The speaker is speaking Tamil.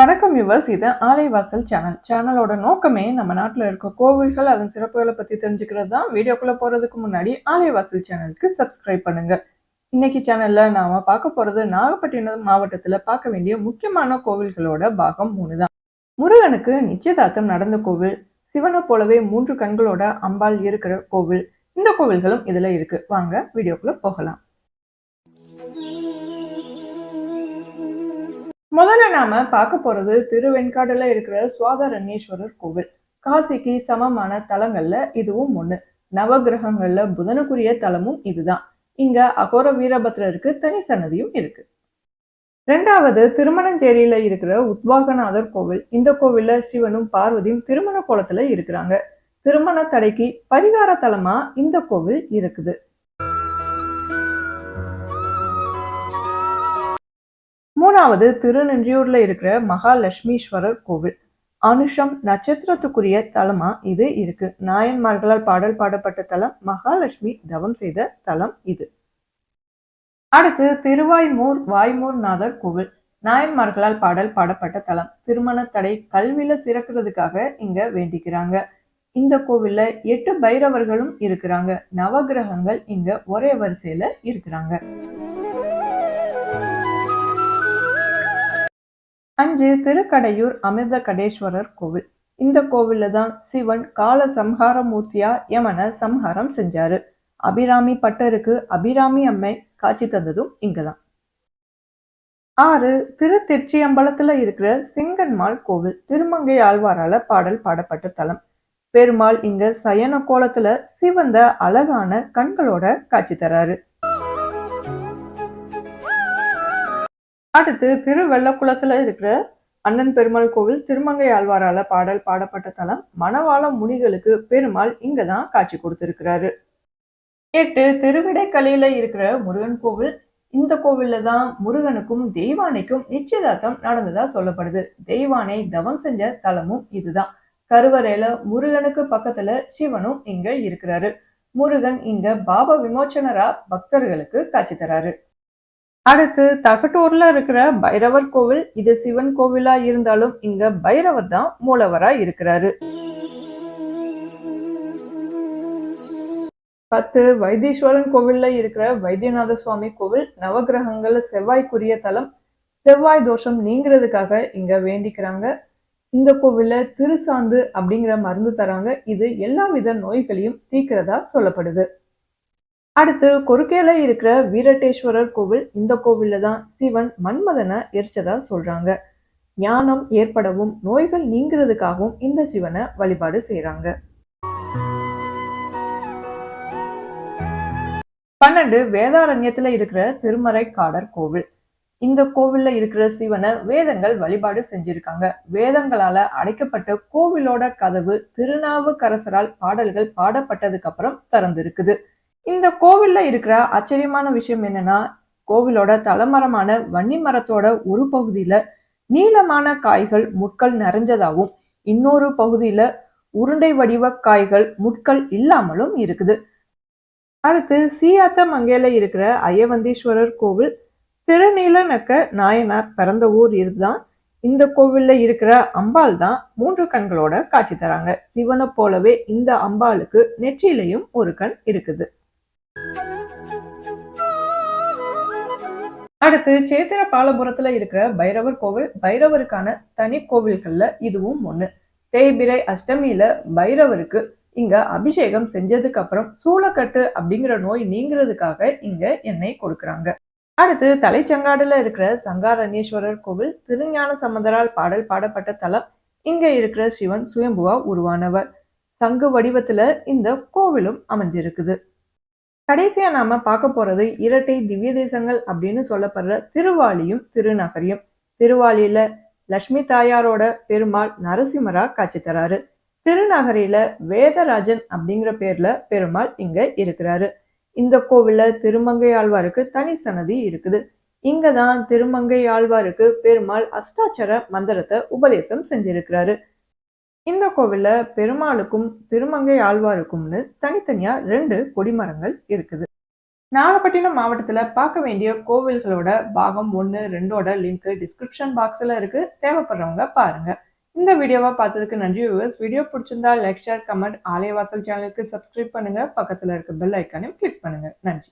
வணக்கம் யுவர்ஸ் இது ஆலைவாசல் சேனல் சேனலோட நோக்கமே நம்ம நாட்டில் இருக்க கோவில்கள் அதன் சிறப்புகளை பற்றி தெரிஞ்சுக்கிறது தான். வீடியோக்குள்ளே போகிறதுக்கு முன்னாடி ஆலைவாசல் சேனலுக்கு சப்ஸ்கிரைப் பண்ணுங்க. இன்னைக்கு சேனலில் நாம பார்க்க போகிறது நாகப்பட்டினம் மாவட்டத்தில் பார்க்க வேண்டிய முக்கியமான கோவில்களோட பாகம் மூணு தான். முருகனுக்கு நிச்சயதார்த்தம் நடந்த கோவில் சிவனை போலவே மூன்று கண்களோட அம்பாள் இருக்கிற கோவில் இந்த கோவில்களும் இதில் இருக்கு. வாங்க வீடியோக்குள்ளே போகலாம். நாம பார்க்க போறது திருவெண்காடுல இருக்கிற சுவாதரண்யேஸ்வரர் கோவில். காசிக்கு சமமான தலங்கள்ல இதுவும் ஒண்ணு. நவகிரகங்கள்ல புதனுக்குரிய தலமும் இதுதான். இங்க அகோர வீரபத்ரருக்கு தனி சன்னதியும் இருக்கு. ரெண்டாவது திருமணஞ்சேரியில இருக்கிற உத்வாகநாதர் கோவில். இந்த கோவில்ல சிவனும் பார்வதியும் திருமண கோலத்துல இருக்கிறாங்க. திருமண தடைக்கு பரிகார தலமா இந்த கோவில் இருக்குது. மூணாவது திருநெஞ்சியூர்ல இருக்கிற மகாலட்சுமீஸ்வரர் கோவில். அனுஷம் நட்சத்திரத்துக்குரிய தலமா இது இருக்கு. நாயன்மார்களால் பாடல் பாடப்பட்ட தலம் மகாலட்சுமி தவம் செய்த தலம் இது. அடுத்து திருவாய்மூர் வாய்மூர் நாதர் கோவில். நாயன்மார்களால் பாடல் பாடப்பட்ட தலம். திருமண தடை கல்வியில சிறக்கிறதுக்காக இங்க வேண்டிக்கிறாங்க. இந்த கோவில்ல எட்டு பைரவர்களும் இருக்கிறாங்க. நவகிரகங்கள் இங்க ஒரே வரிசையில இருக்கிறாங்க. அஞ்சு திருக்கடையூர் அமிர்த கடேஸ்வரர் கோவில். இந்த கோவில்ல தான் சிவன் கால சம்ஹாரமூர்த்தியா யமன சம்ஹாரம் செஞ்சாரு. அபிராமி பட்டருக்கு அபிராமி அம்மை காட்சி தந்ததும் இங்கதான். ஆறு திரு திருச்சியம்பலத்துல இருக்கிற சிங்கன்மாள் கோவில். திருமங்கை ஆழ்வாரால பாடல் பாடப்பட்ட தலம். பெருமாள் இங்க சயன கோலத்துல சிவந்த அழகான கண்களோட காட்சி தராரு. அடுத்து திருவெள்ளக்குளத்தில் இருக்கிற அண்ணன் பெருமாள் கோவில் திருமங்கை ஆழ்வாரால பாடல் பாடப்பட்ட தலம் மணவாள முனிகளுக்கு பெருமாள் இங்கதான் காட்சி கொடுத்திருக்கிறாரு. எட்டு திருவிடைக்கலையில இருக்கிற முருகன் கோவில் இந்த கோவில்ல தான் முருகனுக்கும் தெய்வானைக்கும் நிச்சயதார்த்தம் நடந்ததா சொல்லப்படுது. தெய்வானை தவம் செஞ்ச தலமும் இதுதான். கருவறையில முருகனுக்கு பக்கத்துல சிவனும் இங்க இருக்கிறாரு. முருகன் இங்க பாப விமோச்சனரா பக்தர்களுக்கு காட்சி தராரு. அடுத்து தகட்டூர்ல இருக்கிற பைரவர் கோவில் இது சிவன் கோவிலா இருந்தாலும் இங்க பைரவர் தான் மூலவரா இருக்கிறாரு. பத்து வைத்தீஸ்வரன் கோவில்ல இருக்கிற வைத்தியநாத சுவாமி கோவில் நவகிரகங்கள் செவ்வாய்க்குரிய தலம் செவ்வாய் தோஷம் நீங்கிறதுக்காக இங்க வேண்டிக்கிறாங்க. இந்த கோவில்ல திருசாந்து அப்படிங்கிற மருந்து தராங்க. இது எல்லா வித நோய்களையும் தீக்கிறதா சொல்லப்படுது. அடுத்து கொருக்கேல இருக்கிற வீரட்டேஸ்வரர் கோவில் இந்த கோவில்ல தான் சிவன் மன்மதனை எரிச்சதா சொல்றாங்க. ஞானம் ஏற்படவும் நோய்கள் நீங்கிறதுக்காகவும் இந்த சிவனை வழிபாடு செய்யறாங்க பன்னெண்டு வேதாரண்யத்துல இருக்கிற திருமறை காடர் கோவில். இந்த கோவில்ல இருக்கிற சிவனை வேதங்கள் வழிபாடு செஞ்சிருக்காங்க. வேதங்களால அடைக்கப்பட்ட கோவிலோட கதவு திருநாவுக்கரசரால் பாடல்கள் பாடப்பட்டதுக்கு அப்புறம் திறந்திருக்குது. இந்த கோவில்ல இருக்கிற ஆச்சரியமான விஷயம் என்னன்னா கோவிலோட தலைமரமான வன்னி மரத்தோட ஒரு பகுதியில நீளமான காய்கள் முட்கள் நிறைஞ்சதாகவும் இன்னொரு பகுதியில உருண்டை வடிவ காய்கள் முட்கள் இல்லாமலும் இருக்குது. அடுத்து சீயாத்த மங்கையில இருக்கிற ஐயவந்தீஸ்வரர் கோவில் திருநீலநக்க நாயனார் பிறந்த ஊர் இதுதான். இந்த கோவில்ல இருக்கிற அம்பாள் தான் மூன்று கண்களோட காட்சி தராங்க. சிவனை போலவே இந்த அம்பாளுக்கு நெற்றியிலையும் ஒரு கண் இருக்குது. அடுத்து சேத்திர பாலபுரத்துல இருக்கிற பைரவர் கோவில் பைரவருக்கான தனி கோவில்கள்ல இதுவும் ஒண்ணு. தேய்பிரை அஷ்டமியில பைரவருக்கு இங்க அபிஷேகம் செஞ்சதுக்கு அப்புறம் சூளக்கட்டு அப்படிங்கிற நோய் நீங்கிறதுக்காக இங்க எண்ணெய் கொடுக்குறாங்க. அடுத்து தலைச்சங்காடுல இருக்கிற சங்காரணீஸ்வரர் கோவில் திருஞான சம்பந்தரால் பாடல் பாடப்பட்ட தலம் இங்க இருக்கிற சிவன் சுயம்புவா உருவானவர். சங்கு வடிவத்துல இந்த கோவிலும் அமைஞ்சிருக்குது. கடைசியா நாம பார்க்க போறது இரட்டை திவ்ய தேசங்கள் அப்படின்னு சொல்லப்படுற திருவாளியும் திருநகரியும். திருவாளியில லட்சுமி தாயாரோட பெருமாள் நரசிம்மரா காட்சி தராரு. திருநகரியில வேதராஜன் அப்படிங்கிற பேர்ல பெருமாள் இங்க இருக்கிறாரு. இந்த கோவில்ல திருமங்கை ஆழ்வாருக்கு தனி சன்னதி இருக்குது. இங்கதான் திருமங்கை ஆழ்வாருக்கு பெருமாள் அஷ்டாட்சர மந்திரத்தை உபதேசம் செஞ்சிருக்கிறாரு. இந்த கோவில்ல பெருமாளுக்கும் திருமங்கை ஆழ்வாருக்கும்னு தனித்தனியா ரெண்டு கொடிமரங்கள் இருக்குது. நாகப்பட்டினம் மாவட்டத்துல பார்க்க வேண்டிய கோவில்களோட பாகம் ஒன்று ரெண்டோட லிங்க் டிஸ்கிரிப்ஷன் பாக்ஸ்ல இருக்கு. தேவைப்படுறவங்க பாருங்க. இந்த வீடியோவை பார்த்ததுக்கு நன்றி வியூவர்ஸ் வீடியோ பிடிச்சிருந்தா லைக் ஷேர் கமெண்ட் ஆலயவாசல் சேனலுக்கு சப்ஸ்கிரைப் பண்ணுங்க. பக்கத்துல இருக்க பெல் ஐக்கானையும் கிளிக் பண்ணுங்க. நன்றி.